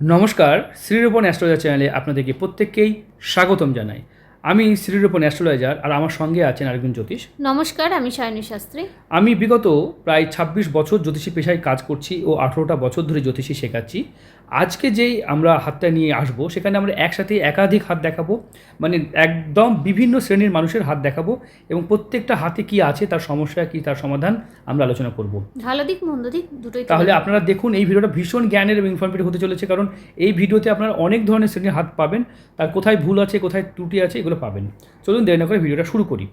নমস্কার শ্রীরূপন অ্যাস্ট্রোলজার চ্যানেলে আপনাদেরকে প্রত্যেককেই স্বাগতম জানাই। আমি শ্রীরূপন অ্যাস্ট্রোলজার আর আমার সঙ্গে আছেন আরেকজন জ্যোতিষ। নমস্কার আমি সায়নী শাস্ত্রী। আমি বিগত প্রায় ২৬ বছর জ্যোতিষী পেশায় কাজ করছি ও আঠেরোটা বছর ধরে জ্যোতিষী শেখাচ্ছি। আজকে যেই আমরা হাতটা নিয়ে আসব সেখানে আমরা একসাথে একাধিক হাত দেখাবো মানে একদম বিভিন্ন শ্রেণির মানুষের হাত দেখাবো এবং প্রত্যেকটা হাতে কি আছে তার সমস্যা কি তার সমাধান আমরা আলোচনা করব। ভালো দিক মন্দ দিক দুটোই তাহলে আপনারা দেখুন এই ভিডিওটা ভীষণ জ্ঞানের এবং ইনফরমেটিভ হতে চলেছে কারণ এই ভিডিওতে আপনারা অনেক ধরনের শ্রেণির হাত পাবেন তার কোথায় ভুল আছে কোথায় ত্রুটি আছে এগুলো পাবেন। চলুন দেরি না করে ভিডিওটা শুরু করি।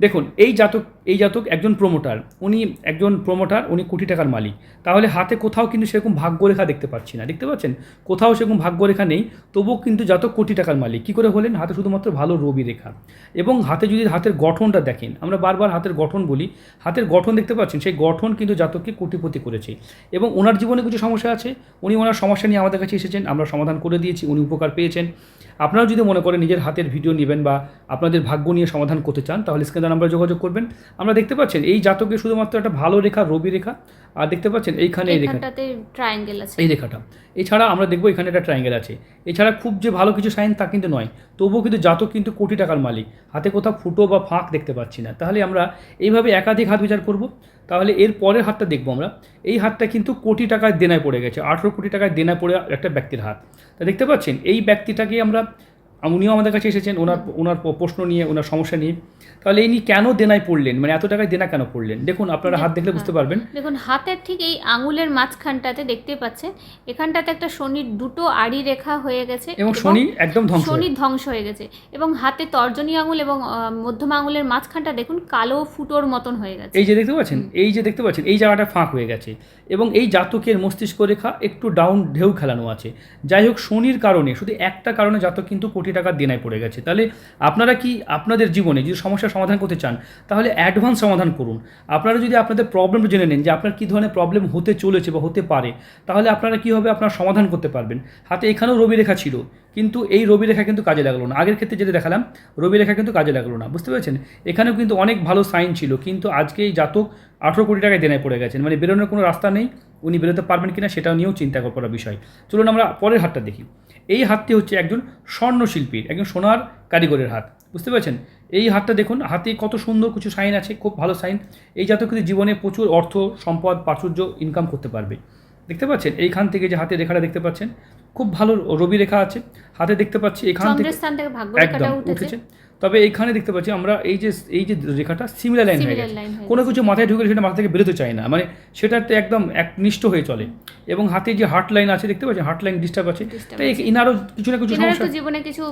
দেখুন, এই জাতক এই জাতক একজন প্রমোটার উনি একজন প্রমোটার উনি কোটি টাকার মালিক। তাহলে হাতে কোথাও কিন্তু সেরকম ভাগ্যরেখা দেখতে পাচ্ছি না, দেখতে পাচ্ছেন? কোথাও সেরকম ভাগ্যরেখা নেই, তবুও কিন্তু জাতক কোটি টাকার মালিক। কী করে হলেন? হাতে শুধুমাত্র ভালো রবি রেখা। এবং হাতে যদি হাতের গঠনটা দেখেন, আমরা বারবার হাতের গঠন বলি, হাতের গঠন দেখতে পাচ্ছেন, সেই গঠন কিন্তু জাতককে কোটিপতি করেছে। এবং ওনার জীবনে কিছু সমস্যা আছে? উনি ওনার সমস্যা নিয়ে আমাদের কাছে এসেছেন, আমরা সমাধান করে দিয়েছি, উনি উপকার পেয়েছেন। আপনারাও যদি মনে করেন, নিজের হাতের ভিডিও নেবেন বা আপনাদের ভাগ্য নিয়ে সমাধান করতে চান, তাহলে স্ক্রিনে নাম্বার যোগাযোগ করবেন। আমরা দেখতে পাচ্ছেন এই জাতকে শুধুমাত্র একটা ভালো রেখা রবি রেখা আর দেখতে পাচ্ছেন এইখানে এই রেখা এখানটাতে ট্রায়াঙ্গেল আছে। এই রেখাটা। এছাড়া আমরা দেখব এখানে একটা ট্রায়াঙ্গেল আছে। এছাড়া খুব যে ভালো কিছু সাইন তা কিন্তু নয় তবুও কিন্তু জাতক কিন্তু কোটি টাকার মালিক। হাতে কোথাও ফুটো বা ফাঁক দেখতে পাচ্ছি না। তাহলে আমরা এইভাবে একাধিক হাত বিচার করব। তাহলে এর পরের হাতটা দেখব আমরা। এই হাতটা কিন্তু কোটি টাকায় দেনায় পড়ে গেছে আঠেরো কোটি টাকায় দেনায় পড়ে একটা ব্যক্তির হাত। তা দেখতে পাচ্ছেন এই ব্যক্তিটাকে আমরা উনিও আমাদের কাছে এসেছেন ওনার ওনার প্রশ্ন নিয়ে ওনার সমস্যা নিয়ে। তাহলে ইনি কেন দেনায় পড়লেন? মানে এত টাকায় দেনা কেন পড়লেন? দেখুন আপনারা হাত দেখলে বুঝতে পারবেন। দেখুন হাতের ঠিক এই আঙুলের মাঝখানটাতে দেখতে পাচ্ছেন এখানটাতে একটা শনির দুটো আড়ি রেখা হয়ে গেছে এবং শনি একদম ধ্বংস হয়ে শনি ধ্বংস হয়ে গেছে এবং হাতে তর্জনী আঙুল এবং মধ্যম আঙুলের মাঝখানটা দেখুন কালো ফুটোর মতন হয়ে গেছে। এই যে দেখতে পাচ্ছেন এই যে দেখতে পাচ্ছেন এই জায়গাটা ফাঁক হয়ে গেছে এবং এই জাতকের মস্তিষ্ক রেখা একটু ডাউন ঢেউ খেলানো আছে। যাই হোক শনির কারণে শুধু একটা কারণে জাতক কিন্তু কোটি টাকার দেনায় পড়ে গেছে। তাহলে আপনারা কি আপনাদের জীবনে যদি সমস্যার সমাধান করতে চান, তাহলে অ্যাডভান্স সমাধান করুন। আপনারা যদি আপনাদের প্রবলেমটা জেনে নেন যে আপনার কী ধরনের প্রবলেম হতে চলেছে বা হতে পারে, তাহলে আপনারা কীভাবে আপনার সমাধান করতে পারবেন। হাতে এখানেও রবি রেখা ছিল, কিন্তু এই রবি রেখা কিন্তু কাজে লাগল না। আগের ক্ষেত্রে যেটা দেখালাম রবি রেখা কিন্তু কাজে লাগল না, বুঝতে পেরেছেন? এখানেও কিন্তু অনেক ভালো সাইন ছিল, কিন্তু আজকে এই জাতক আঠেরো কোটি টাকায় দেনায় পড়ে গেছেন। মানে বেরোনোর কোনো রাস্তা নেই, উনি বেরোতে পারবেন কিনা সেটা নিয়েও চিন্তা করার বিষয়। চলুন আমরা পরের হাতটা দেখি। এই হাতটি হচ্ছে একজন স্বর্ণশিল্পীর একজন সোনার কারিগরের হাত। বুঝতে পেরেছেন? এই হাতটা দেখুন হাতে কত সুন্দর কিছু সাইন আছে খুব ভালো সাইন। এই জাতক কিন্তু জীবনে প্রচুর অর্থ সম্পদ প্রাচুর্য ইনকাম করতে পারবে। দেখতে পাচ্ছেন? এইখান থেকে যে হাতে রেখাটা দেখতে পাচ্ছেন খুব ভালো রবি রেখা আছে। হাতে দেখতে পাচ্ছি এখান থেকে একদম উঠেছে। তবে এইখানে দেখতে পাচ্ছি আমরা এই যে এই যে রেখাটা সিমিলার লাইন হয়ে গেছে। কোনো কিছু মাথায় ঢুকে সেটা মাথা থেকে বেরোতে চায় না। মানে সেটাতে একদম একনিষ্ঠ হয়ে চলে। এবং হাতে যে হার্ট লাইন আছে দেখতে পাচ্ছেন? হার্ট লাইন ডিস্টার্ব আছে। তাই ইনারও কিছু না কিছু সমস্যা জীবনে কিছু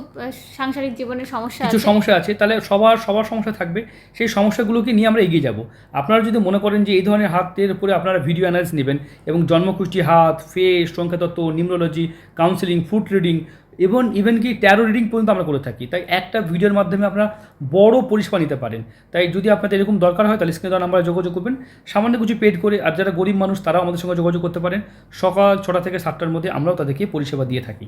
সাংসারিক জীবনে সমস্যা কিছু সমস্যা আছে। তাহলে সবার সবার সমস্যা থাকবে। সেই সমস্যাগুলোকে নিয়ে আমরা এগিয়ে যাব। আপনারা যদি মনে করেন যে এই ধরনের হাতের উপরে আপনারা ভিডিও অ্যানালিস নেবেন এবং জন্মকুষ্টি হাত ফেস সংখ্যাতত্ত্ব নিউমোলজি কাউন্সিলিং ফুড রিডিং এবং ইভেন কি ট্যারো রিডিং পর্যন্ত আমরা করে থাকি। তাই একটা ভিডিওর মাধ্যমে আপনারা বড় পরিষেবা নিতে পারেন। তাই যদি আপনাদের এরকম দরকার হয় তাহলে স্ক্রিনে দেওয়া নাম্বারে যোগাযোগ করবেন। সামান্য কিছু পেড করে আর যারা গরিব মানুষ তারাও আমাদের সঙ্গে যোগাযোগ করতে পারেন। সকাল ছটা থেকে সাতটার মধ্যে আমরাও তাদেরকে পরিষেবা দিয়ে থাকি।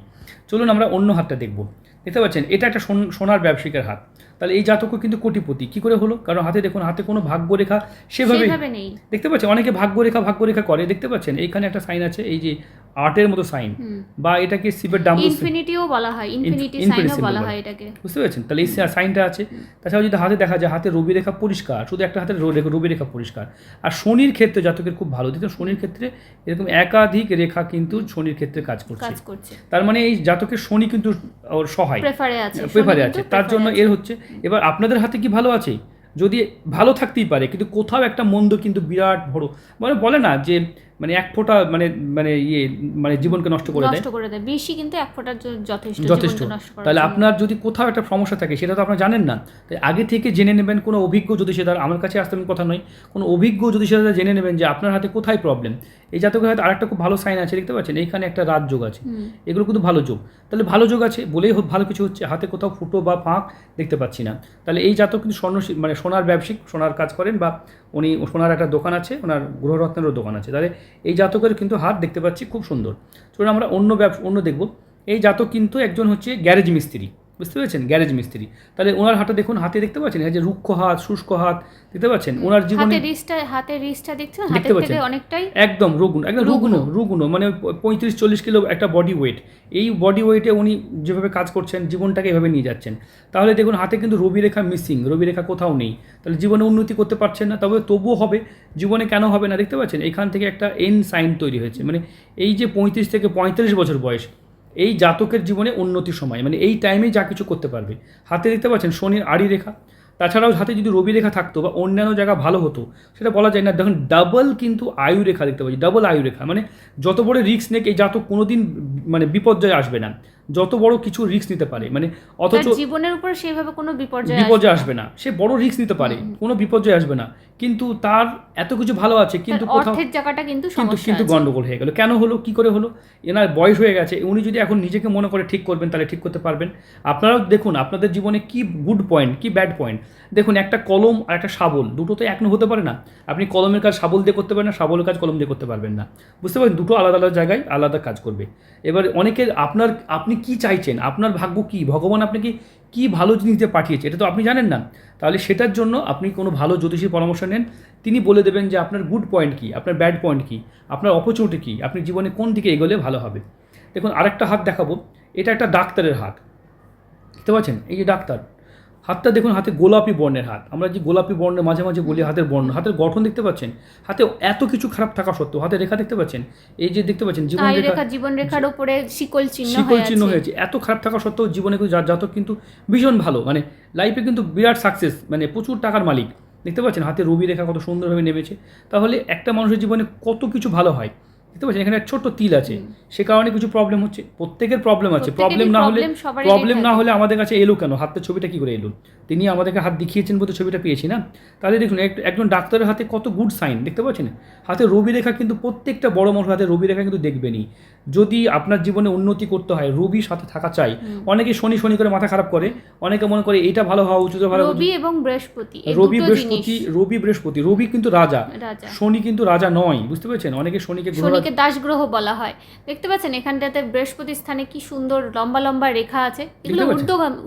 চলুন আমরা অন্য হাতটা দেখব। দেখতে পাচ্ছেন এটা একটা সোন- সোনার ব্যবসায়িকের হাত। তাহলে এই জাতক কিন্তু কোটিপতি। কি করে হলো? কারণ হাতে দেখুন হাতে কোনো ভাগ্যরেখা সেভাবে দেখতে পাচ্ছেন অনেকে ভাগ্য ভাগ্যরেখা ভাগ্যরেখা করে। দেখতে পাচ্ছেন এইখানে একটা সাইন আছে এই যে আর্টের মতো সাইন। বা এটাকে শিবের ডাম্বু ইনফিনিটিও বলা হয় ইনফিনিটি সাইনও বলা হয় এটাকে। বুঝতে পেরেছেন? তাহলে এই সাইনটা আছে। তাছাড়া যদি হাতে দেখা যায় হাতে রবি রেখা পরিষ্কার শুধু একটা হাতে রবি রেখা পরিষ্কার। আর শনির ক্ষেত্রে জাতকের খুব ভালো দেখুন শনির ক্ষেত্রে এরকম একাধিক রেখা কিন্তু শনির ক্ষেত্রে কাজ করছে। কাজ করছে। তার মানে এই জাতকের শনি কিন্তু ওর সহায়। প্রেফারে শনি আছে। তার জন্য এর হচ্ছে এবার আপনাদের হাতে কি ভালো আছে? যদি ভালো থাকতেই পারে কিন্তু কোথাও একটা মন্দ কিন্তু বিরাট বড় মানে বলে না যে মানে এক ফোঁটা মানে মানে ইয়ে মানে জীবনকে নষ্ট করে দেয়। নষ্ট করে দেয়। বেশি কিন্তু এক ফোঁটার জ- যথেষ্ট যথেষ্ট। তাহলে আপনার যদি কোথাও একটা সমস্যা থাকে সেটা তো আপনার জানেন না। তাই আগে থেকে জেনে নেবেন কোনো অভিজ্ঞ জ্যোতিষেদার আমার কাছে আসতে কথা নয় কোনো অভিজ্ঞ জ্যোতিষেদার জেনে নেবেন যে আপনার হাতে কোথায় প্রবলেম এই জাতকের হাতে আরেকটা খুব ভালো সাইন আছে দেখতে পাচ্ছেন? এইখানে একটা রাত যোগ আছে। এগুলো কিন্তু ভালো যোগ। তাহলে ভালো যোগ আছে বলেই হোক ভালো কিছু হচ্ছে। হাতে কোথাও ফুটো বা ফাঁক দেখতে পাচ্ছি না। তাহলে এই জাতক কিন্তু স্বর্ণ মানে সোনার ব্যবসায়িক সোনার কাজ করেন বা উনি সোনার একটা দোকান আছে ওনার গ্রহরত্নেরও দোকান আছে। তাহলে এই জাতকের কিন্তু হাত দেখতে পাচ্ছি খুব সুন্দর। চলুন আমরা অন্য ব্যবসা, অন্য দেখব। এই জাতক কিন্তু একজন হচ্ছে গ্যারেজ মিস্ত্রি। বুঝতে পেরেছেন? গ্যারেজ মিস্ত্রি। তাহলে ওনার হাতে দেখুন হাতে দেখতে পাচ্ছেন? এই যে রুক্ষ হাত শুষ্ক হাত দেখতে পাচ্ছেন? ওনার জীবনে হাতের রিস্টটা হাতের রিস্টটা দেখছেন? হাতের থেকে অনেকটাই একদম রুগ্ন একদম রুগ্ন। রুগ্ন মানে পঁয়ত্রিশ চল্লিশ কিলো একটা বডি ওয়েট এই বডি ওয়েটে উনি যেভাবে কাজ করছেন জীবনটাকে এভাবে নিয়ে যাচ্ছেন। তাহলে দেখুন হাতে কিন্তু রবি রেখা মিসিং রবি রেখা কোথাও নেই। তাহলে জীবনে উন্নতি করতে পারছেন না তবে তবুও হবে। জীবনে কেন হবে না? দেখতে পাচ্ছেন? এখান থেকে একটা এন সাইন তৈরি হয়েছে। মানে এই যে পঁয়ত্রিশ থেকে পঁয়তাল্লিশ বছর বয়স এই জাতকের জীবনে উন্নতি সময় মানে এই টাইমে যা কিছু করতে পারবে। হাতে দেখতে পাচ্ছেন শনির আড়ি রেখা। তাছাড়াও হাতে যদি রবি রেখা থাকতো বা অন্যান্য জায়গা ভালো হতো, সেটা বলা যায় না। দেখুন ডাবল কিন্তু আয়ু রেখা দেখতে পাচ্ছি ডাবল আয়ু রেখা। মানে যত বড় রিক্স নেক, এই জাতক কোনোদিন মানে বিপর্যয় আসবে না। যত বড় কিছু রিস্ক নিতে পারে মানে অথচ জীবনের উপর সেইভাবে কোনো বিপর্যয় বিপর্যয় আসবে না। সে বড় রিস্ক নিতে পারে কোনো বিপর্যয় আসবে না। কিন্তু তার এত কিছু ভালো আছে কিন্তু অর্থের জায়গাটা কিন্তু কিন্তু কিন্তু গন্ডগোল হয়ে গেল। কেন হলো কি করে হলো? এনার বয়স হয়ে গেছে উনি যদি এখন নিজেকে মনে করে ঠিক করবেন তাহলে ঠিক করতে পারবেন। আপনারাও দেখুন আপনাদের জীবনে কি গুড পয়েন্ট কি ব্যাড পয়েন্ট দেখুন একটা কলম আর একটা শাবল দুটো তো এক হতে পারে না। আপনি কলমের কাজ শাবল দিয়ে করতে পারেন না শাবলের কাজ কলম দিয়ে করতে পারবেন না। বুঝতে পারেন দুটো আলাদা আলাদা জায়গায় আলাদা কাজ করবে। এবার অনেকের আপনার আপনি কি চাইছেন? আপনার ভাগ্য কি? ভগবান আপনাকে কি ভালো জিনিস দিয়ে পাঠিয়েছে? এটা তো আপনি জানেন না। তাহলে সেটার জন্য আপনি কোনো ভালো জ্যোতিষীর পরামর্শ নেন। তিনি বলে দেবেন যে আপনার গুড পয়েন্ট কী? আপনার ব্যাড পয়েন্ট কী? আপনার অপরচুনিটি কী? আপনি জীবনে কোন দিকে এগোলে ভালো হবে? দেখুন, আরেকটা হাত দেখাবো। এটা একটা ডাক্তারের হাত। বুঝতে পারছেন? এই যে ডাক্তার। হাতটা দেখুন হাতে গোলাপি বর্ণের হাত। আমরা যে গোলাপি বর্ণের মাঝে মাঝে বলি হাতের বর্ণ। হাতের গঠন দেখতে পাচ্ছেন? হাতে এত কিছু খারাপ থাকা সত্ত্বেও হাতে রেখা দেখতে পাচ্ছেন? এই যে দেখতে পাচ্ছেন জীবন রেখা জীবন রেখার উপরে শিকল চিহ্ন শিকল চিহ্ন হয়েছে। এত খারাপ থাকা সত্ত্বেও জীবনে কিন্তু জাতক কিন্তু ভীষণ ভালো। মানে লাইফে কিন্তু বিরাট সাকসেস মানে প্রচুর টাকার মালিক। দেখতে পাচ্ছেন হাতে রবি রেখা কত সুন্দরভাবে নেমেছে। তাহলে একটা মানুষের জীবনে কত কিছু ভালো হয়? দেখতে পাচ্ছেন এখানে ছোট্ট তিল আছে। সে কারণে কিছু প্রবলেম হচ্ছে। প্রত্যেকের প্রবলেম আছে। প্রবলেম না হলে প্রবলেম না হলে আমাদের কাছে এলো কেন? হাতের ছবিটা কি করে এলো? তিনি আমাদেরকে হাত দেখিয়েছেন বলে ছবিটা পেয়েছি না? তাহলে দেখুন একজন ডাক্তারের হাতে কত গুড সাইন দেখতে পাচ্ছেন? হাতে রবি রেখা কিন্তু প্রত্যেকটা বড় মানুষ হাতে রবি রেখা কিন্তু দেখবেনই। যদি আপনার জীবনে উন্নতি করতে হয় রবি সাথে থাকা চাই। অনেকে শনি শনি করে মাথা খারাপ করে অনেকে মনে করে এটা ভালো হওয়া উচিত ভালো রবি এবং বৃহস্পতি রবি বৃহস্পতি রবি বৃহস্পতি রবি কিন্তু রাজা রাজা। শনি কিন্তু রাজা নয় বুঝতে পেরেছেন? অনেকে শনিকে গ্রহ শনিকে দাস গ্রহ বলা হয়। দেখতে পাচ্ছেন এখানটাতে বৃহস্পতি স্থানে কি সুন্দর লম্বা লম্বা রেখা আছে। এগুলো?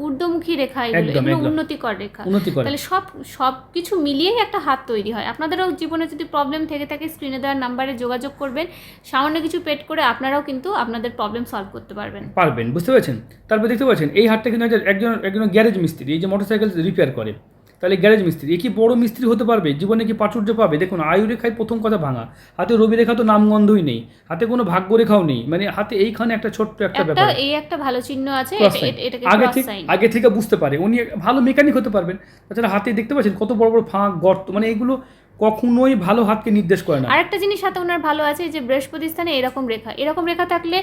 ঊর্ধ্বমুখী রেখা এগুলো। এগুলো উন্নতিকর রেখা। তাহলে সব সব কিছু মিলিয়েই একটা হাত তৈরি হয়। আপনাদেরও জীবনে যদি প্রবলেম থেকে থাকে স্ক্রিনে দেওয়ার নাম্বারে যোগাযোগ করবেন। সামান্য কিছু পেড করে আপনারাও কিন্তু আপনাদের প্রবলেম সলভ করতে পারবেন। পারবেন বুঝতে পেরেছেন? তারপর দেখতে পাচ্ছেন এই হাতটা কিন্তু একজন একজন গ্যারেজ মিস্ত্রি এই যে মোটরসাইকেল রিপেয়ার করে। তাহলে গ্যারেজ মিস্ত্রি এ কি বড় মিস্ত্রি হতে পারবে? জীবনে কি প্রাচুর্য পাবে? দেখুন আয়ু রেখায় প্রথম কথা ভাঙা। হাতে রবি রেখা তো নামগন্ধই নেই। হাতে কোনো ভাগ্য রেখাও নেই। মানে হাতে এইখানে একটা ছোট্ট একটা ব্যাপার। এই একটা ভালো চিহ্ন আছে আগে থেকে আগে থেকে বুঝতে পারে। উনি ভালো মেকানিক হতে পারবেন। তাছাড়া হাতে দেখতে পাচ্ছেন কত বড় বড় ফাঁক গর্ত। মানে এগুলো কখনোই ভালো হাতকে নির্দেশ করে না। আরেকটা জিনিস সাথে ওনার ভালো আছে যে বৃহস্পতি স্থানে এরকম রেখা। এরকম রেখা থাকলে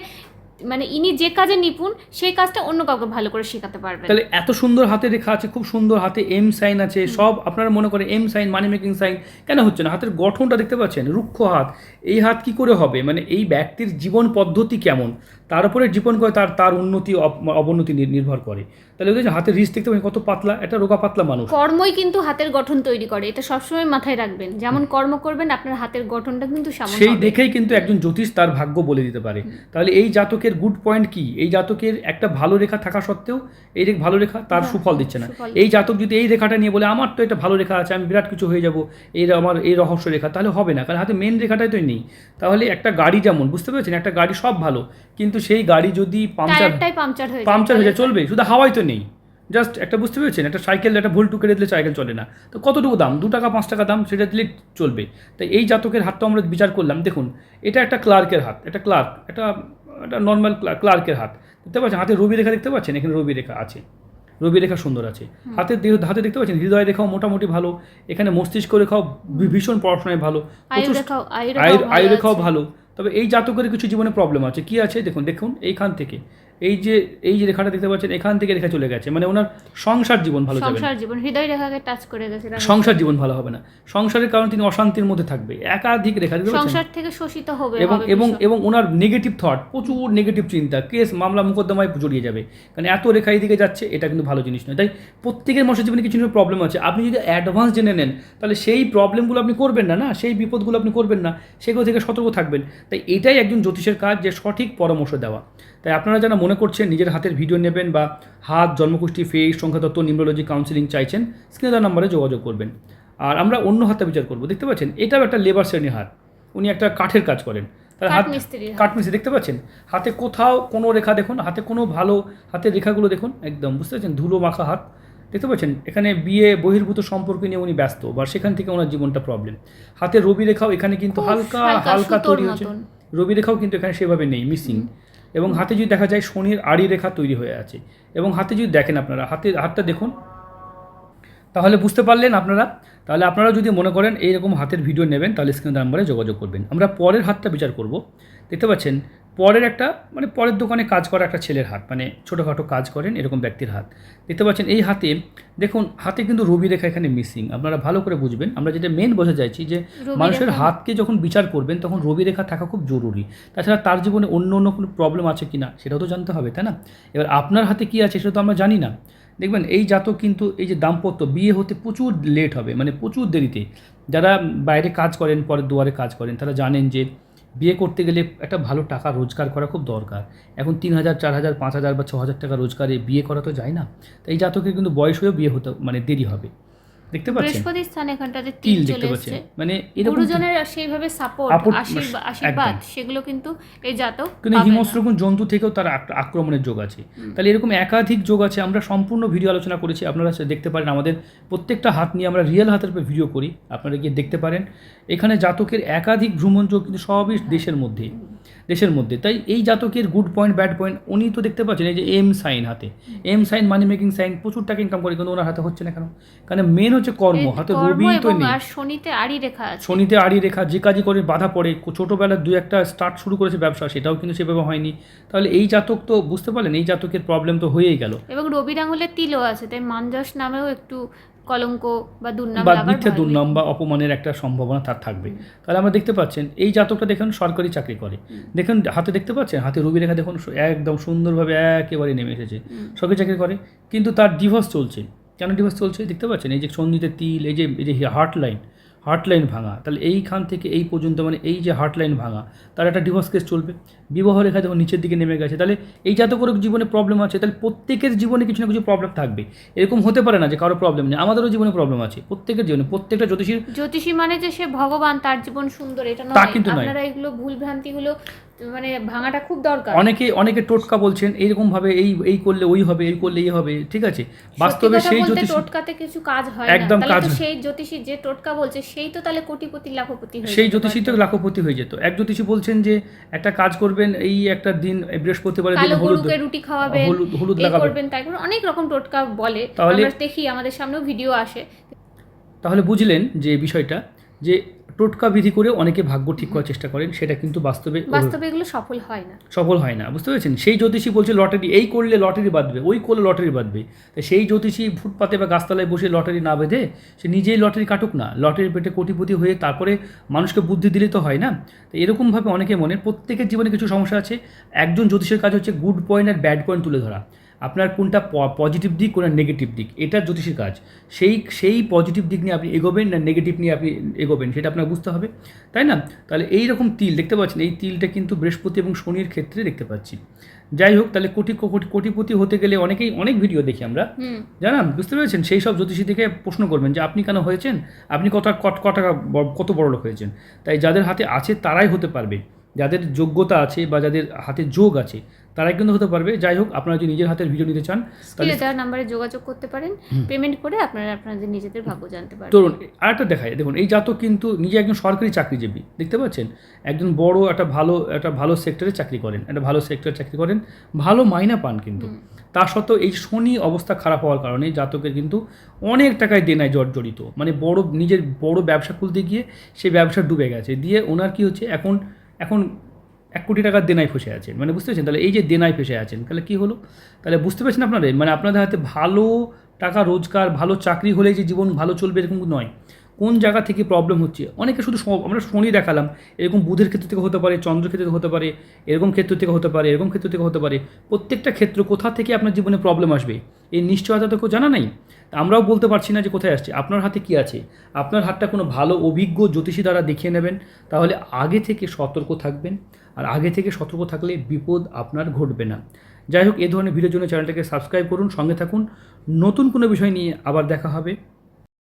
মানে ইনি যে কাজে নিপুণ সেই কাজটা অন্য কাউকে ভালো করে শেখাতে পারবে তাহলে এত সুন্দর হাতে রেখা আছে খুব সুন্দর হাতে এম সাইন আছে সব আপনারা মনে করে M sign money making sign কেন হচ্ছে না? হাতের গঠনটা দেখতে পাচ্ছেন? রুক্ষ হাত। এই হাত কি করে হবে? মানে এই ব্যক্তির জীবন পদ্ধতি কেমন? তার উপরে জীবন করে তার তার উন্নতি অবনতি নির- নির্ভর করে। তাহলে যে হাতের রিস দেখতে পাচ্ছেন কত পাতলা একটা রোগা পাতলা মানুষ। কর্মই কিন্তু হাতের গঠন তৈরি করে এটা সবসময় মাথায় রাখবেন। যেমন কর্ম করবেন আপনার হাতের গঠনটা কিন্তু সেই দেখেই কিন্তু একজন জ্যোতিষ তার ভাগ্য বলে দিতে পারে। তাহলে এই জাতকের গুড পয়েন্ট কি? এই জাতকের একটা ভালো রেখা থাকা সত্ত্বেও এই রেখা ভালো রেখা তার হ্যাঁ, সুফল দিচ্ছে না। এই জাতক যদি এই রেখাটা নিয়ে বলে আমার তো একটা ভালো রেখা আছে আমি বিরাট কিছু হয়ে যাব এই আমার এই রহস্য রেখা তাহলে হবে না। কারণ হাতে মেন রেখাটাই তো নেই। তাহলে একটা গাড়ি যেমন বুঝতে পেরেছেন? একটা গাড়ি সব ভালো। কিন্তু সেই গাড়ি যদি পাংচার হয়ে পাংচার হয়ে যায় চলবে। শুধু হাওয়াই তো নেই। জাস্ট একটা বুঝতে পেরেছেন? একটা সাইকেল একটা ভুল টুকেরে দিলে সাইকেল চলে না। তো কতটুকু দাম? দু টাকা পাঁচ টাকা দাম সেটা দিলে চলবে। তাই এই জাতকের হাতটা আমরা বিচার করলাম। দেখুন এটা একটা ক্লার্কের হাত একটা ক্লার্ক এটা একটা নর্মাল ক্লার্কের হাত। দেখতে পাচ্ছেন? হাতে রবি রেখা দেখতে পাচ্ছেন? এখানে রবি রেখা আছে। রবি রেখা সুন্দর আছে। হাতের দেহ হাতে দেখতে পাচ্ছেন? হৃদয় রেখাও মোটামুটি ভালো। এখানে মস্তিষ্ক রেখাও ভীষণ পড়াশোনায় ভালো। আয়ু রেখাও। ভালো তবে এই জাতকের কিছু জীবনে প্রবলেম আছে। কি আছে? দেখুন দেখুন এইখান থেকে। এই যে এই যে রেখাটা দেখতে পাচ্ছেন এখান থেকে রেখা চলে গেছে। মানে ওনার সংসার জীবন ভালো যাবে সংসার জীবন হৃদয় রেখাকে টাচ করে গেছে সংসার জীবন ভালো হবে না। সংসারের কারণে তিনি অশান্তির মধ্যে থাকবে। একাধিক রেখা সংসার থেকে শোষিত হবে এবং এবং এবং ওনার নেগেটিভ থট প্রচুর নেগেটিভ চিন্তা কেস মামলা মোকদ্দমায় জড়িয়ে যাবে। কারণ এত রেখা দিকে যাচ্ছে এটা কিন্তু ভালো জিনিস নয়। তাই প্রত্যেকের মানুষের জীবনে কিছু না প্রবলেম আছে। আপনি যদি অ্যাডভান্স জেনে নেন তাহলে সেই প্রবলেমগুলো আপনি করবেন না না? সেই বিপদগুলো আপনি করবেন না। সেগুলো থেকে সতর্ক থাকবেন। তাই এটাই একজন জ্যোতিষের কাজ যে সঠিক পরামর্শ দেওয়া। তাই আপনারা যারা মনে করছেন নিজের হাতের ভিডিও নেবেন বা হাত জন্মকুষ্টি ফেস সংখ্যাতত্ত্ব নিউরোলজি কাউন্সিলিং চাইছেন স্ক্রিনে দেওয়া নম্বরে যোগাযোগ করবেন। আর আমরা অন্য হাতটা বিচার করব দেখতে পাচ্ছেন? এটাও একটা লেবার শ্রেণির হাত। উনি একটা কাঠের কাজ করেন। তার হাত হাত। কাঠমিস্ত্রি দেখতে পাচ্ছেন? হাতে কোথাও কোনো রেখা দেখুন হাতে কোনো ভালো হাতের রেখাগুলো দেখুন একদম বুঝতে পারছেন? ধুলো মাখা হাত। দেখতে পাচ্ছেন? এখানে বিয়ে বহির্ভূত সম্পর্ক নিয়ে উনি ব্যস্ত বা সেখান থেকে ওনার জীবনটা প্রবলেম হাতে রবি রেখাও এখানে কিন্তু হালকা হালকা তৈরি হচ্ছে। রবি রেখাও কিন্তু এখানে সেভাবে নেই মিসিং এবং হাতে যদি দেখা যায় শনির আড়ি রেখা তৈরি হয়ে আছে। এবং হাতে যদি দেখেন আপনারা, হাতে, হাতটা দেখুন। তাহলে বুঝতে পারলেন আপনারা। তাহলে আপনারা যদি মনে করেন এইরকম হাতের ভিডিও নেবেন, তাহলে স্ক্রিন নাম্বারে যোগাযোগ করবেন। আমরা পরের হাতটা বিচার করব। দেখতে পাচ্ছেন পরের একটা মানে পরের দোকানে কাজ করা একটা ছেলের হাত মানে ছোটোখাটো কাজ করেন এরকম ব্যক্তির হাত। দেখতে পাচ্ছেন এই হাতে দেখুন হাতে কিন্তু রবি রেখা এখানে মিসিং আপনারা ভালো করে বুঝবেন। আমরা যেটা মেন বোঝা চাইছি যে মানুষের হাতকে যখন বিচার করবেন তখন রবি রেখা থাকা খুব জরুরি। তাছাড়া তার জীবনে অন্য অন্য কোনো প্রবলেম আছে কি না সেটাও তো জানতে হবে তাই না? এবার আপনার হাতে কি আছে সেটা তো আমরা জানি না। দেখবেন এই জাতক কিন্তু এই যে দাম্পত্য বিয়ে হতে প্রচুর লেট হবে মানে প্রচুর দেরিতে। যারা বাইরে কাজ করেন পরের দুয়ারে কাজ করেন তারা জানেন যে বিয়ে করতে গেলে একটা ভালো টাকা রোজগার করা খুব দরকার। এখন তিন হাজার, চার হাজার, পাঁচ হাজার বা ছ হাজার টাকা রোজগারে বিয়ে করা তো যায় না। তাই জাতকের কিন্তু বয়স হয়েও বিয়ে হতে মানে দেরি হবে। দেখতে পাচ্ছেন? বৃহস্পতির স্থানে এখানটাতে তিল দেখতে পাচ্ছেন। মানে গুরুজনের সেইভাবে সাপোর্ট আশীর্বাদ সেগুলো কিন্তু এই জাতক কিন্তু। জন্তু থেকেও তার আক্রমণের যোগ আছে। তাহলে এরকম একাধিক যোগ আছে আমরা সম্পূর্ণ ভিডিও আলোচনা করেছি আপনারা দেখতে পারেন আমাদের প্রত্যেকটা হাত নিয়ে আমরা রিয়েল হাতের উপর ভিডিও করি আপনারা গিয়ে দেখতে পারেন। এখানে জাতকের একাধিক ভ্রমণ যোগ কিন্তু সবই দেশের মধ্যে। দেশের মধ্যে। তাই এই জাতকের গুড পয়েন্ট ব্যাড পয়েন্ট উনি তো দেখতে পাচ্ছেন এই যে এম সাইন হাতে। M sign money making sign প্রচুর টাকা ইনকাম করে কিন্তু ওনার হাতে হচ্ছে না কেন? কারণ মেন হচ্ছে কর্ম হাতে রবি তো নেই। শনিতে আড়ি রেখা আছে। শনিতে আড়ি রেখা যে কাজই করে বাধা পড়ে ছোটোবেলায় দু একটা স্টার্ট শুরু করেছে ব্যবসা সেটাও কিন্তু সেভাবে হয়নি। তাহলে এই জাতক তো বুঝতে পারলেন এই জাতকের প্রবলেম তো হয়েই গেল। এবং রবির আঙুলের তিলও আছে তাই মানজাস নামেও একটু কলঙ্ক বা দুর্নাম বা মিথ্যে দুর্নাম বা অপমানের একটা সম্ভাবনা তার থাকবে। তাহলে আমরা দেখতে পাচ্ছেন এই জাতকটা দেখুন সরকারি চাকরি করে। দেখুন হাতে দেখতে পাচ্ছেন? হাতে রবি রেখা দেখুন একদম সুন্দরভাবে একেবারে নেমে এসেছে। সরকারি চাকরি করে কিন্তু তার ডিভোর্স চলছে। কেন ডিভোর্স চলছে? দেখতে পাচ্ছেন? এই যে সন্ধিতে তিল এই যে এই যে হার্ট লাইন হার্ট লাইন ভাঙা। তাহলে এইখান থেকে এই পর্যন্ত মানে এই যে হার্ট লাইন ভাঙা তার একটা ডিভোর্স কেস চলবে। বিবাহ রেখা যখন নিচের দিকে নেমে গেছে তাহলে এই জাতকর জীবনে প্রবলেম আছে। তাহলে প্রত্যেকের জীবনে কিছু না কিছু প্রবলেম থাকবে। এরকম হতে পারে না যে কারও প্রবলেম নেই আমাদেরও জীবনে প্রবলেম আছে প্রত্যেকের জীবনে প্রত্যেকটা জ্যোতিষী জ্যোতিষী মানে যে সে ভগবান তার জীবন সুন্দর এটা না। আপনারা এগুলো ভুল ভ্রান্তিগুলো মানে ভাঙাটা খুব দরকার। অনেকে অনেকে টোটকা বলছেন এইরকম ভাবে এই এই করলে ওই হবে এই করলে এই হবে। ঠিক আছে? বাস্তবে সেই জ্যোতিষ টোটকাতে কিছু কাজ হয় একদম কাজ সেই জ্যোতিষী যে টোটকা বলছে সেই তো তাহলে কোটিপতি লাখপতি হয়ে সেই যেতে জ্যোতিষী তো লাখপতি হয়ে যেত। এক জ্যোতিষী বলছেন যে একটা কাজ করবেন এই একটা দিন এই বৃহস্পতিবারের দিন হলুদ রুটি খাওয়াবেন হলুদ করবেন তাই করবেন অনেক রকম টোটকা বলে। তাহলে- আমরা দেখি আমাদের সামনেও ভিডিও আসে। তাহলে বুঝলেন যে বিষয়টা যে টোটকা বিধি করে অনেকে ভাগ্য ঠিক করার চেষ্টা করেন সেটা কিন্তু বাস্তবে বাস্তবে এগুলো সফল হয় না। সফল হয় না বুঝতে পেরেছেন? সেই জ্যোতিষী বলছে লটারি এই করলে লটারি বাঁধবে ওই করলে লটারি বাঁধবে। তো সেই জ্যোতিষী ফুটপাতে বা গাছতলায় বসে লটারি না বেঁধে সে নিজেই লটারি কাটুক না। লটারির পেটে কোটিপতি হয়ে তারপরে মানুষকে বুদ্ধি দিলে তো হয় না। তো এরকমভাবে অনেকে মনে প্রত্যেকের জীবনে কিছু সমস্যা আছে। একজন জ্যোতিষের কাজ হচ্ছে গুড পয়েন্ট আর ব্যাড পয়েন্ট তুলে ধরা। আপনার কোনটা পজিটিভ দিক কোনটা নেগেটিভ দিক এটা জ্যোতিষের কাজ। সেই সেই পজিটিভ দিক নিয়ে আপনি এগোবেন না নেগেটিভ নিয়ে আপনি এগোবেন সেটা আপনাকে বুঝতে হবে। তাই না? তাহলে এই রকম তিল দেখতে পাচ্ছেন এই তিলটা কিন্তু বৃহস্পতি এবং শনির ক্ষেত্রে দেখতে পাচ্ছি। যাই হোক তাহলে কোটি কোটি কোটিপতি হতে গেলে অনেকেই অনেক ভিডিও দেখি আমরা। জানান? বুঝতে পেরেছেন? সেই সব জ্যোতিষী থেকে প্রশ্ন করবেন যে আপনি কেন হয়েছেন? আপনি কত কত কত বড় লোক হয়েছেন? তাই যাদের হাতে আছে তারাই হতে পারবে। যাদের যোগ্যতা আছে বা যাদের হাতে যোগ আছে তারাই কিন্তু হতে পারবে। যাই হোক আপনারা যদি নিজের হাতের ভিডিও নিতে চান তাহলে দেওয়ার নাম্বারে যোগাযোগ করতে পারেন পেমেন্ট করে আপনারা আপনাদের নিজেদের ভাগ্য জানতে পারবেন। ধরুন আরেকটা দেখায় দেখুন এই জাতক কিন্তু নিজে একজন সরকারি চাকরিজীবী দেখতে পাচ্ছেন? একজন বড় একটা ভালো একটা ভালো সেক্টরে চাকরি করেন একটা ভালো সেক্টরে চাকরি করেন ভালো মাইনা পান কিন্তু। তা সত্ত্বেও এই শনি অবস্থা খারাপ হওয়ার কারণে জাতকের কিন্তু অনেক টাকায় দেনায় জর্জরিত। মানে বড় নিজের বড় ব্যবসা খুলতে গিয়ে সেই ব্যবসা ডুবে গেছে। দিয়ে ওনার কি হচ্ছে? এখন এখন এক কোটি টাকার দেনায় ফেসে আছেন। মানে বুঝতে পারছেন? তাহলে এই যে দেনায় ফেসে আছেন, তাহলে কী হলো? তাহলে বুঝতে পারছেন আপনাদের মানে আপনাদের হাতে ভালো টাকা রোজগার, ভালো চাকরি হলে যে জীবন ভালো চলবে এরকম নয়। কোন জায়গা থেকে প্রবলেম হচ্ছে? অনেকে শুধু আমরা শনি দেখালাম, এরকম বুধের ক্ষেত্র থেকে হতে পারে চন্দ্র ক্ষেত্র থেকে হতে পারে, এরকম ক্ষেত্র থেকে হতে পারে, এরকম ক্ষেত্র থেকে হতে পারে, প্রত্যেকটা ক্ষেত্র কোথা থেকে আপনার জীবনে প্রবলেম আসবে? এই নিশ্চয়তা তো কেউ জানা নাই? আমরাও বলতে পারছি না যে কোথায় আসছে। আপনার হাতে কি আছে? আপনার হাতটা কোনো ভালো, অভিজ্ঞ জ্যোতিষী দ্বারা দেখিয়ে নেবেন, তাহলে আগে থেকে সতর্ক থাকবেন, আর আগে থেকে সতর্ক থাকলে বিপদ আপনার ঘটবে না। যাই হোক এই ধরনের ভিডিওর জন্য চ্যানেলটাকে সাবস্ক্রাইব করুন, সঙ্গে থাকুন। নতুন কোনো বিষয় নিয়ে আবার দেখা হবে।